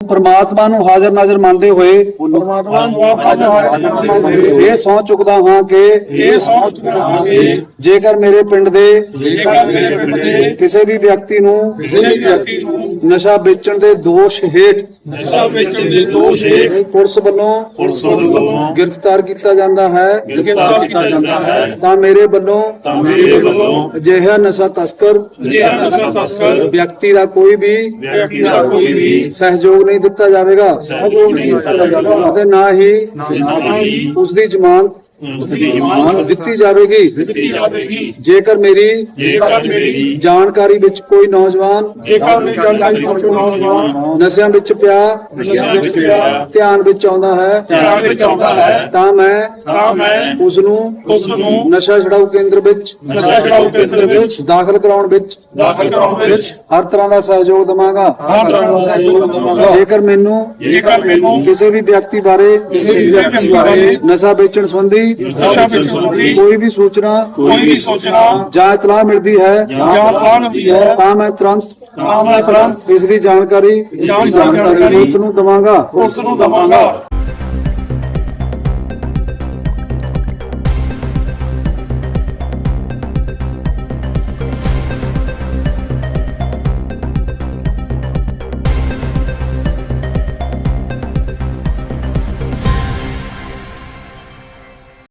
ਪਰਮਾਤਮਾ ਨੂੰ ਹਾਜ਼ਰ ਨਾਜ਼ਰ ਮੰਨਦੇ ਹੋਏ ਪਰਮਾਤਮਾ ਨੂੰ ਆਪ ਹਾਜ਼ਰ ਮੰਨਦੇ ਹੋਏ। ਇਹ ਸਹੁੰ ਚੁੱਕਦਾ ਹਾਂ ਕਿ ਇਹ ਸੋਚ ਕਰਾਂਗੇ ਜੇਕਰ ਮੇਰੇ ਪਿੰਡ ਦੇ ਜੇਕਰ ਮੇਰੇ ਪਿੰਡ ਦੇ ਕਿਸੇ ਵੀ ਵਿਅਕਤੀ ਨੂੰ ਕਿਸੇ ਵੀ ਵਿਅਕਤੀ ਨੂੰ ਨਸ਼ਾ ਵੇਚਣ ਦੇ ਦੋਸ਼ ਹੇਠ ਨਸ਼ਾ ਵੇਚਣ ਦੇ ਦੋਸ਼ ਹੇਠ ਪੁਲਿਸ ਵੱਲੋਂ ਪੁਲਿਸ ਵੱਲੋਂ ਗ੍ਰਿਫਤਾਰ ਕੀਤਾ ਜਾਂਦਾ ਹੈ। ਗ੍ਰਿਫਤਾਰ ਕੀਤਾ ਜਾਂਦਾ ਹੈ। ਤਾਂ ਮੇਰੇ ਵੱਲੋਂ ਤਾਂ ਮੇਰੇ ਵੱਲੋਂ ਅਜਿਹਾ ਨਸ਼ਾ ਤਸਕਰ ਅਜਿਹਾ ਨਸ਼ਾ ਤਸਕਰ ਵਿਅਕਤੀ ਦਾ ਕੋਈ ਵੀ ਵਿਅਕਤੀ ਦਾ ਕੋਈ ਵੀ ਸਹਿਯੋਗ ਨਹੀਂ ਦਿੱਤਾ ਜਾਵੇਗਾ। ਸਹਿਯੋਗ ਨਹੀਂ ਦਿੱਤਾ ਜਾਵੇਗਾ। ਅਤੇ ਨਾ ਹੀ ਉਸ ਦੀ ਜ਼ਮਾਨਤ ਜ਼ਮਾਨਤ ਦਿੱਤੀ ਜਾਵੇਗੀ। ਦਿੱਤੀ ਜਾਵੇਗੀ। ਜੇਕਰ ਮੇਰੀ ਜੇਕਰ ਮੇਰੀ ਜਾਣਕਾਰੀ ਵਿੱਚ ਕੋਈ ਨੌਜਵਾਨ ਜੇਕਰ ਮੇਰੀ ਜਾਣਕਾਰੀ ਵਿੱਚ ਨੌਜਵਾਨ ਨਸ਼ਿਆਂ ਵਿੱਚ ਪਿਆ ਨਸ਼ਿਆਂ ਵਿੱਚ ਪਿਆ ਧਿਆਨ ਵਿੱਚ ਆਉਂਦਾ ਹੈ ਧਿਆਨ ਵਿੱਚ ਆਉਂਦਾ ਹੈ ਤਾਂ ਮੈਂ ਤਾਂ ਮੈਂ ਉਸ ਨੂੰ ਉਸ ਨੂੰ ਨਸ਼ਾ ਛਡਾਊ ਕੇਂਦਰ ਵਿੱਚ ਨਸ਼ਾ ਛਡਾਊ ਕੇਂਦਰ ਵਿੱਚ ਦਾਖਲ ਕਰਾਉਣ ਵਿੱਚ ਦਾਖਲ ਕਰਾਉਣ ਵਿੱਚ ਹਰ ਤਰ੍ਹਾਂ ਦਾ ਸਹਿਯੋਗ ਦਵਾਂਗਾ। ਹਰ ਤਰ੍ਹਾਂ ਦਾ ਸਹਿਯੋਗ ਦਵਾਂਗਾ। ਜੇਕਰ ਮੈਨੂੰ ਜੇਕਰ ਮੈਨੂੰ ਕਿਸੇ ਵੀ ਵਿਅਕਤੀ ਬਾਰੇ ਕਿਸੇ ਵੀ ਵਿਅਕਤੀ ਬਾਰੇ ਨਸ਼ਾ ਵੇਚਣ ਸੰਬੰਧੀ ਸੰਬੰਧੀ ਕੋਈ ਵੀ ਸੂਚਨਾ ਕੋਈ ਵੀ ਸੋਚਣਾ ਜਾਂ ਇਤਲਾਹ ਮਿਲਦੀ ਹੈ ਜਾਂ ਪਲਾਨ ਦੀ ਹੈ। ਤਾਂ ਮੈਂ ਤੁਰੰਤ ਤਾਂ ਮੈਂ ਤੁਰੰਤ ਇਸ ਦੀ ਜਾਣਕਾਰੀ ਜਾਣਕਾਰੀ ਉਸ ਨੂੰ ਦਵਾਂਗਾ। ਉਸ ਨੂੰ ਦਵਾਂਗਾ।